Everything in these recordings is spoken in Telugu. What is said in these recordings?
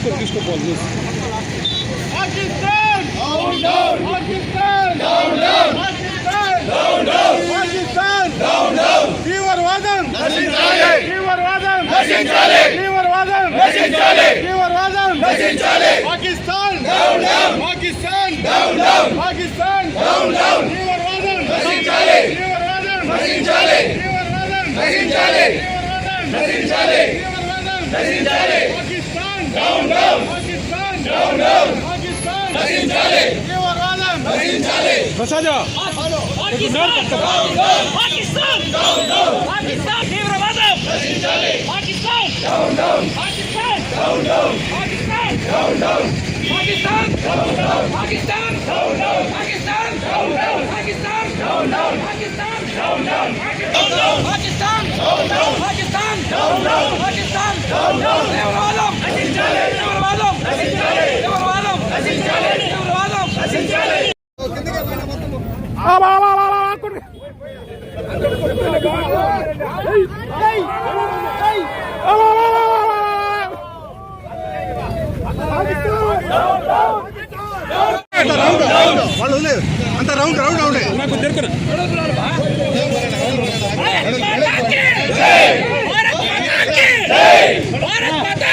తీసుకో తీసుకోపోవాలి న్యూస్ తీవ్రవాదం తీవ్రవాదం తీవ్రవాదం తీవ్రవాదం పాకిస్తాన్ పాకిస్తాన్ పాకిస్తాన్ తీవ్రవాదం తీవ్రవాదం తీవ్రవాదం తీవ్రవాదం తీవ్రవాదం Prasad Pakistan Pakistan తీవ్రవాదం Pakistan Pakistan! No, no, Pakistan! No, no, Pakistan! No, no, Pakistan! No, no! Pakistan!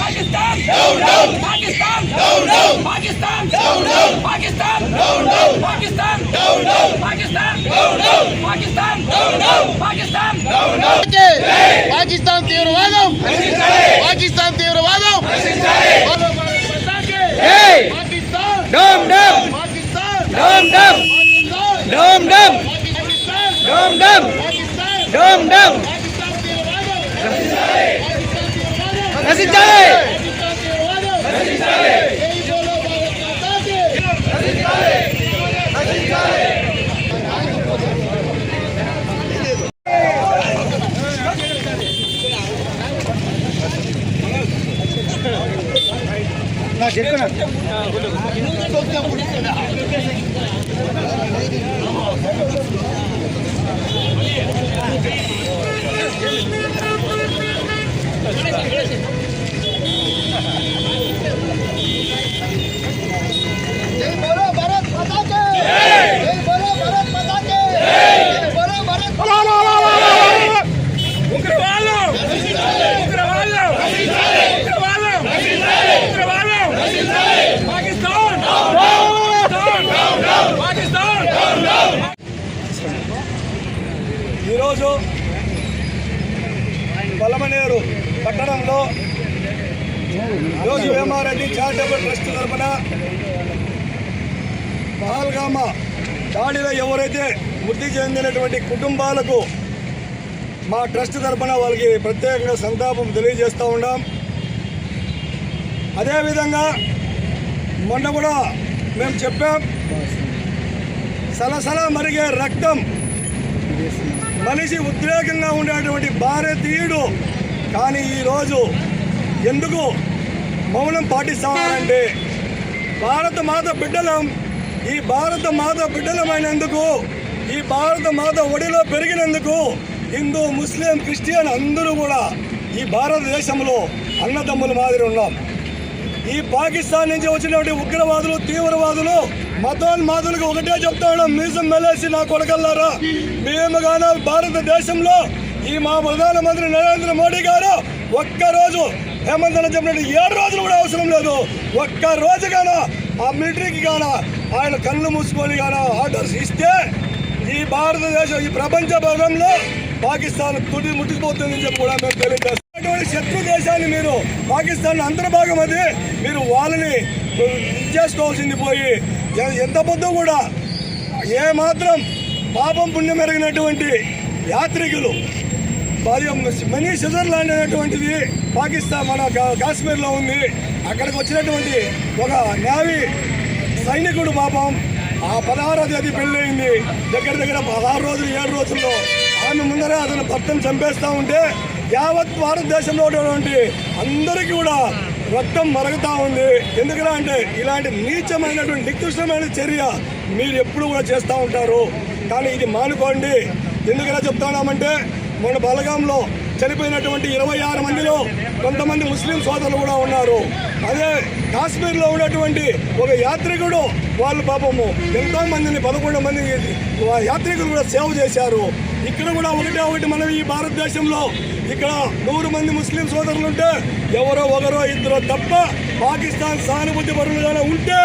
Pakistan! No, no! Pakistan! No, no! Pakistan! No, no! Pakistan! No, no! Pakistan! No, no! Pakistan! No, no! Pakistan! No, no! Pakistan! No, no! Pakistan తీవ్రవాదం పాకిస్తాన్ తీవ్రవాదం పాకిస్తాన్ డమ్ డమ్ డమ్ డమ్ డమ్ డమ్ డమ్ డమ్ డమ్ డమ్ నశించాలి! నా చెప్పిన పలమనేరు పట్టణంలో రోజు వేమారెడ్డి చారిటబుల్ ట్రస్ట్ తరఫున పహల్గామ దాడిలో ఎవరైతే మృతి చెందినటువంటి కుటుంబాలకు మా ట్రస్ట్ తరఫున వాళ్ళకి ప్రత్యేకంగా సంతాపం తెలియజేస్తూ ఉన్నాం. అదేవిధంగా మొన్న కూడా మేము చెప్పాం సలసల మరిగే రక్తం మనిషి ఉద్రేకంగా ఉండేటువంటి భారతీయుడు కానీ ఈరోజు ఎందుకు మౌనం పాటిస్తామంటే భారత మాత బిడ్డలం ఈ భారత మాత బిడ్డలమైనందుకు ఈ భారత మాత ఒడిలో పెరిగినందుకు హిందూ ముస్లిం క్రిస్టియన్ అందరూ కూడా ఈ భారతదేశంలో అన్నదమ్ముల మాదిరి ఉన్నాం. ఈ పాకిస్తాన్ నుంచి వచ్చినటువంటి ఉగ్రవాదులు తీవ్రవాదులు మతోన్మాదులకు ఒకటే చెప్తాడు మీసం మెలేసి నా కొడకల్లారా మేము గాన భారతదేశంలో ఈ మా ప్రధానమంత్రి నరేంద్ర మోడీ గారు ఒక్క రోజు హేమంత్ అని చెప్పినట్టు ఏడు రోజులు కూడా అవసరం లేదు. ఒక్క రోజు కానా ఆ మిలిటరీకి గాన ఆయన కళ్ళు మూసుకొని కానా ఆర్డర్స్ ఇస్తే ఈ భారతదేశం ఈ ప్రపంచ భాగంలో పాకిస్తాన్ తుడి ముట్టుకుపోతుందని చెప్పి కూడా మేము తెలియజేస్తాం శత్రు దేశాన్ని మీరు పాకిస్తాన్ అంతర్భాగం అది మీరు వాళ్ళని చేసుకోవాల్సింది పోయి ఎంత పొద్దు కూడా ఏ మాత్రం పాపం పుణ్యం ఎరిగినటువంటి యాత్రికులు మనీ స్విట్జర్లాండ్ అనేటువంటిది పాకిస్తాన్ మన కా- కాశ్మీర్లో ఉంది. అక్కడికి వచ్చినటువంటి ఒక నేవీ సైనికుడు పాపం ఆ పదహారో తేదీ పెళ్ళయింది. దగ్గర దగ్గర పదహారు రోజులు ఏడు రోజుల్లో ఆమె ముందరే అతను భర్తను చంపేస్తా ఉంటే యావత్ భారతదేశంలో ఉన్నటువంటి అందరికీ కూడా రక్తం మరుగుతా ఉంది. ఎందుకలా అంటే ఇలాంటి నీచమైనటువంటి నికృష్టమైన చర్య మీరు ఎప్పుడు కూడా చేస్తూ ఉంటారు. కానీ ఇది మానుకోండి. ఎందుకలా చెప్తున్నామంటే మన బలగాంలో చనిపోయినటువంటి ఇరవై ఆరు మందిలో కొంతమంది ముస్లిం సోదరులు కూడా ఉన్నారు. అదే కాశ్మీర్లో ఉన్నటువంటి ఒక యాత్రికుడు వాళ్ళు పాపము ఎంతో మందిని పదకొండు మంది యాత్రికులు కూడా సేవ చేశారు. ఇక్కడ కూడా ఒకటే ఒకటి మనం ఈ భారతదేశంలో ఇక్కడ నూరు మంది ముస్లిం సోదరులు ఉంటే ఎవరో ఒకరో ఇద్దరు తప్ప పాకిస్తాన్ సానుభూతి పరులుగానే ఉంటే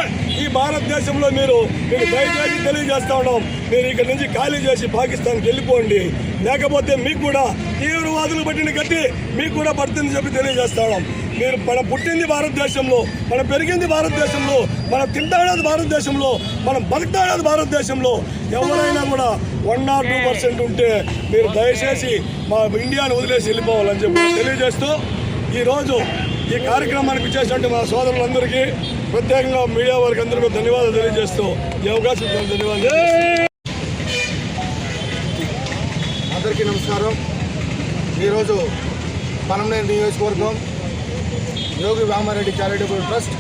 ఈ భారతదేశంలో మీరు మీకు దయచేసి తెలియజేస్తా ఉన్నాం. మీరు ఇక్కడ నుంచి ఖాళీ చేసి పాకిస్తాన్కి వెళ్ళిపోండి. లేకపోతే మీకు కూడా తీవ్రవాదులు పట్టిన గట్టి మీకు కూడా పడుతుందని చెప్పి తెలియజేస్తా ఉన్నాం. మీరు మనం పుట్టింది భారతదేశంలో మనం పెరిగింది భారతదేశంలో మనం తింటాడేది భారతదేశంలో మనం బతుకుతాడేది భారతదేశంలో ఎవరైనా కూడా వన్ నాట్ టూ పర్సెంట్ ఉంటే మీరు దయచేసి మా ఇండియాను వదిలేసి వెళ్ళిపోవాలని చెప్పి తెలియజేస్తూ ఈరోజు ఈ కార్యక్రమానికి ఇచ్చేసినట్టు మా సోదరులందరికీ ప్రత్యేకంగా మీడియా వారికి అందరికీ ధన్యవాదాలు తెలియజేస్తూ ఈ అవకాశం ధన్యవాదాలు. అందరికీ నమస్కారం. ఈరోజు పలమనేరు నియోజకవర్గం యోగి వామారెడ్డి చారిటబుల్ ట్రస్ట్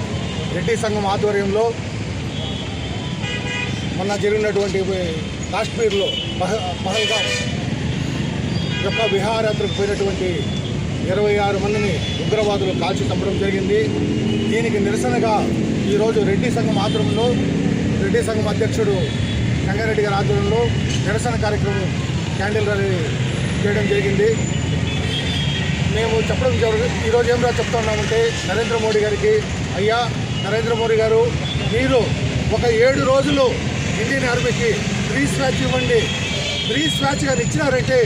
రెడ్డి సంఘం ఆధ్వర్యంలో మొన్న జరిగినటువంటి కాశ్మీర్లో మహ పహల్గాం యొక్క విహారయాత్రకు పోయినటువంటి ఇరవై ఆరు మందిని ఉగ్రవాదులు కాల్చి చంపడం జరిగింది. దీనికి నిరసనగా ఈరోజు రెడ్డి సంఘం ఆధ్వర్యంలో రెడ్డి సంఘం అధ్యక్షుడు రంగారెడ్డి గారి ఆధ్వర్యంలో నిరసన కార్యక్రమం క్యాండిల్ ర్యాలీ చేయడం జరిగింది. మేము చెప్పడం జరుగు ఈరోజు ఏం చెప్తా ఉన్నామంటే నరేంద్ర మోడీ గారికి అయ్యా నరేంద్ర మోడీ గారు మీరు ఒక ఏడు రోజులు ఇండియన్ ఆర్మీకి ఫ్రీ స్వాచ్ ఇవ్వండి. ఫ్రీ స్వాచ్ గారు ఇచ్చినారంటే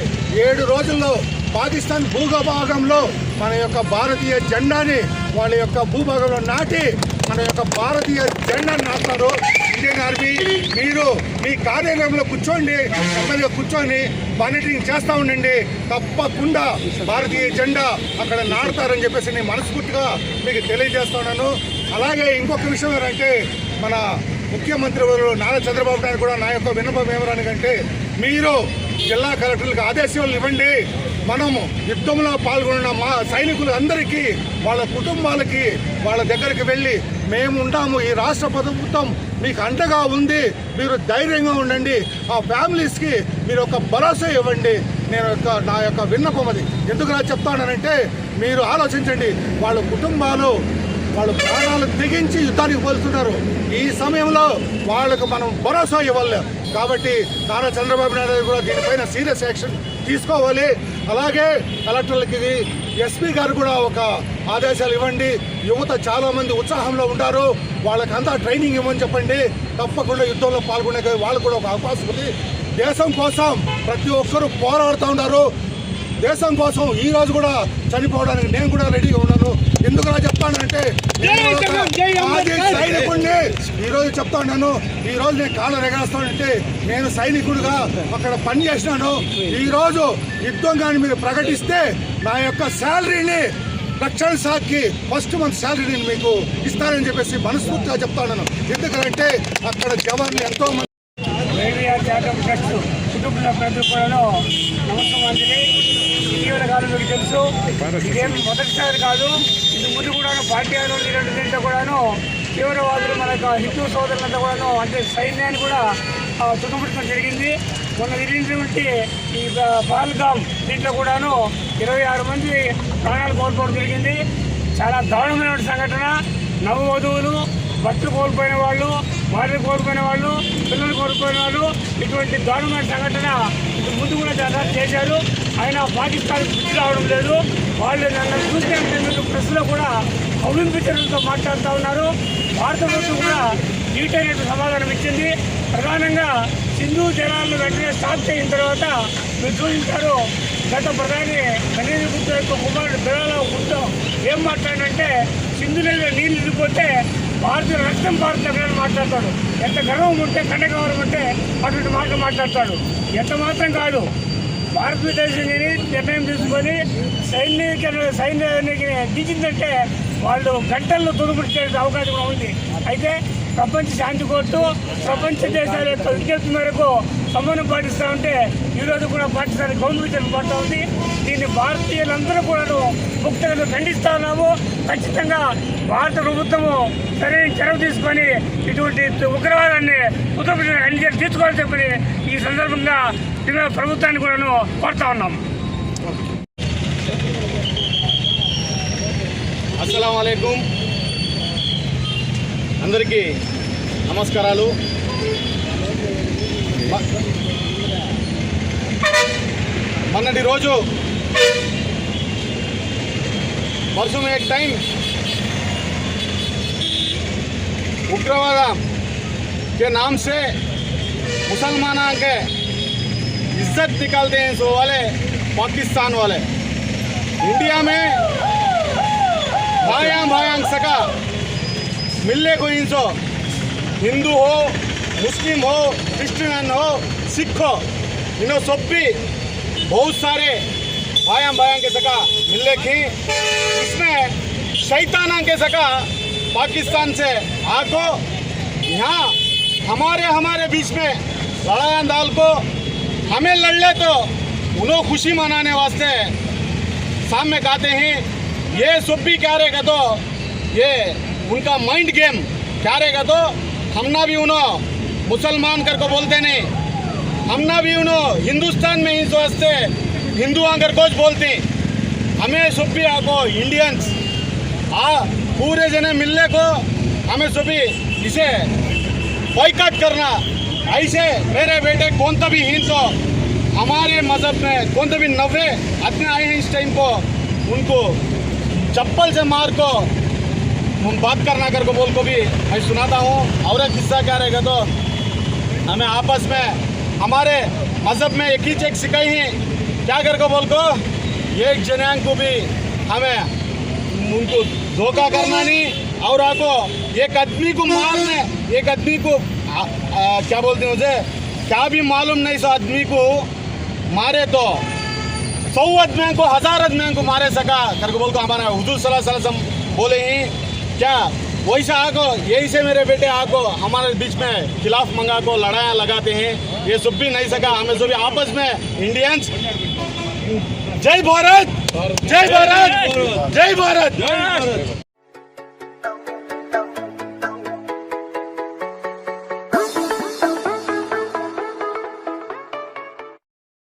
ఏడు రోజుల్లో పాకిస్తాన్ భూభాగంలో మన యొక్క భారతీయ జెండాని వాళ్ళ యొక్క భూభాగంలో నాటి మన యొక్క భారతీయ జెండాను నాటుతారు. ఇండియన్ ఆర్మీ మీరు మీ కార్యాలయంలో కూర్చోండి ఎమ్మెల్యే కూర్చొని మానిటరింగ్ చేస్తూ ఉండండి. తప్పకుండా భారతీయ జెండా అక్కడ నాటుతారని చెప్పేసి నేను మనస్ఫూర్తిగా మీకు తెలియజేస్తున్నాను అలాగే ఇంకొక విషయం ఏంటంటే మన ముఖ్యమంత్రి వారు నారా చంద్రబాబు నాయుడు కూడా నా యొక్క విన్నపం ఏమరానికంటే మీరు జిల్లా కలెక్టర్లకు ఆదేశాలు ఇవ్వండి. మనము యుద్ధంలో పాల్గొన్న మా సైనికులు అందరికీ వాళ్ళ కుటుంబాలకి వాళ్ళ దగ్గరికి వెళ్ళి మేము ఉంటాము. ఈ రాష్ట్ర ప్రభుత్వం మీకు అండగా ఉంది. మీరు ధైర్యంగా ఉండండి. ఆ ఫ్యామిలీస్కి మీరు ఒక భరోసా ఇవ్వండి. నేను యొక్క నా యొక్క విన్నపం అది. ఎందుకు నా చెప్తానంటే మీరు ఆలోచించండి. వాళ్ళ కుటుంబాలు వాళ్ళు ప్రాణాలు తెగించి యుద్ధానికి పోలుతున్నారు ఈ సమయంలో వాళ్ళకు మనం భరోసా ఇవ్వాలి. కాబట్టి నారా చంద్రబాబు నాయుడు కూడా దీనిపైన సీరియస్ యాక్షన్ తీసుకోవాలి. అలాగే కలెక్టర్లకి ఎస్పీ గారు కూడా ఒక ఆదేశాలు ఇవ్వండి. యువత చాలామంది ఉత్సాహంలో ఉంటారు. వాళ్ళకంతా ట్రైనింగ్ ఇవ్వమని చెప్పండి. తప్పకుండా యుద్ధంలో పాల్గొనే వాళ్ళకు కూడా ఒక అవకాశం ఉంది. దేశం కోసం ప్రతి ఒక్కరూ పోరాడుతూ ఉన్నారు. దేశం కోసం ఈ రోజు కూడా చనిపోవడానికి నేను కూడా రెడీగా ఉన్నాను. ఎందుకు చెప్తానంటే నేను ఒక మాజీ సైనికుడిని ఈ రోజు చెప్తా ఉన్నాను. ఈ రోజు నేను కాళ్ళ ఎగరేస్తానంటే నేను సైనికుడిగా అక్కడ పని చేసినాను. ఈ రోజు యుద్ధం కానీ మీరు ప్రకటిస్తే నా యొక్క శాలరీని రక్షణ శాఖకి ఫస్ట్ మంత్ శాలరీని మీకు ఇస్తానని చెప్పేసి మనస్ఫూర్తిగా చెప్తా ఉన్నాను. ఎందుకంటే అక్కడ జవాన్లు ఎంతో మంది రేడియా చారిటబుల్ ట్రస్ట్ కుటుంబ సభ్యులు ఇటీవల కాలం మీకు తెలుసు ఇదేం మొదటిసారి కాదు ఇది ముందు కూడాను పార్టీ ఆందోళన దీంట్లో కూడాను తీవ్రవాదులు మన యొక్క హిందూ సోదరులంతా కూడాను అంటే సైన్యాన్ని కూడా ఆ, చుట్టుముట్టడం జరిగింది. మొన్న జరిగినటువంటి ఈ పాల్గామ్ దీంట్లో కూడాను ఇరవై ఆరు మంది ప్రాణాలు కోల్పోవడం జరిగింది. చాలా దారుణమైన సంఘటన. నవవధువులు భర్తలు కోల్పోయిన వాళ్ళు భార్యలు కోల్పోయిన వాళ్ళు పిల్లలు కోల్పోయిన వాళ్ళు ఇటువంటి దారుణమైన సంఘటన ముందు కూడా చాలా చేశారు. ఆయన పాకిస్తాన్ బుద్ధి రావడం లేదు. వాళ్ళు నన్ను చూస్తే ప్రశ్నలో ప్రెస్లో కూడా అవలంబించడంతో మాట్లాడుతూ ఉన్నారు. భారత ప్రభుత్వం కూడా డీటెయిల్ సమాధానం ఇచ్చింది. ప్రధానంగా సింధు జలాలను వెంటనే స్టాప్ చేసిన తర్వాత మీరు చూపించారు. గత ప్రధాని నరేంద్ర గుర్తు యొక్క కుమారుడు బిరాల గుర్తు ఏం మాట్లాడంటే సింధు నీళ్ళు ఇరిగిపోతే భారతీయ రక్తం భారత మాట్లాడతాడు. ఎంత గర్వం ఉంటే కండగౌరవం ఉంటే అటువంటి మాటలు మాట్లాడతాడు. ఎంత మాత్రం కాదు భారతదేశం నిర్ణయం తీసుకొని సైనిక సైన్యానికి దిగిందంటే వాళ్ళు గంటల్లో తుడుపుడిచే అవకాశం కూడా ఉంది. అయితే ప్రపంచ శాంతి కోర్టు ప్రపంచ దేశాల యొక్క విజ్ఞప్తి మేరకు సమన్వయం పాటిస్తూ ఉంటే ఈరోజు కూడా పాకిస్తాన్ గవర్నమెంట్ పడుతూ ఉంది. దీన్ని భారతీయులందరూ కూడా ముక్తంగా ఖండిస్తా ఉన్నాము. ఖచ్చితంగా భారత ప్రభుత్వము సరైన చొరవ తీసుకొని ఇటువంటి ఉగ్రవాదాన్ని ఉత్తరప్రదేశ్ అన్ని తీసుకోవాలని చెప్పని ఈ సందర్భంగా దీని ప్రభుత్వాన్ని కూడాను కోరుతా ఉన్నాం. అస్సలం అయికం అందరికీ నమస్కారాలు. మొన్నటి రోజు परसों में एक टाइम उग्रवाद के नाम से मुसलमाना के इज्जत निकालते हैं सो वाले पाकिस्तान वाले इंडिया में भाया भायांग सका मिलने को इनसो हिंदू हो मुस्लिम हो क्रिश्चियन हो सिख हो इन्हों सब भी बहुत सारे भाया भाया के सका मिलने की। इसमें शैताना के सका पाकिस्तान से आको यहाँ हमारे हमारे बीच में लड़ाया दाल को हमें लड़ ले तो उन्हों खुशी मनाने वास्ते सामने गाते हैं। ये सब भी क्या रहेगा तो? ये उनका माइंड गेम क्या रहेगा तो? हमना भी उन्हों मुसलमान कर को बोलते नहीं। हमना भी उन्हों हिंदुस्तान में इस वास्ते हिंदू आकर कोच बोलते हमें सब आको इंडियंस आ, पूरे जने मिलने को हमें सभी इसे बॉयकॉट करना। ऐसे मेरे बेटे कौन सा भी हिंदू हमारे मज़हब में कौन सा भी नब्बे आदमी आए हैं इस टाइम को, उनको चप्पल से मार को, हम बात करना कर को बोल को भी मैं सुनाता हूँ। और एक किस्सा क्या रहेगा तो हमें आपस में हमारे मज़हब में एक ही चीज़ सिखाई है। क्या कर को बोल को एक जनांग को भी हमें उनको धोखा करना नहीं और आपको एक आदमी को मारने एक आदमी को आ, आ, क्या बोलते हैं उसे? क्या भी मालूम नहीं सो आदमी को मारे तो सौ आदमियों को हज़ार आदमियों को मारे सका। करके बोल को हमारा हुजूर अलैहि बोले ही क्या वैसा आको यही से मेरे बेटे आको हमारे बीच में खिलाफ मंगा को लड़ाया लगाते हैं। ये सब भी नहीं सका, हमें सब आपस में इंडियंस जय भारत! जय भारत! जय भारत!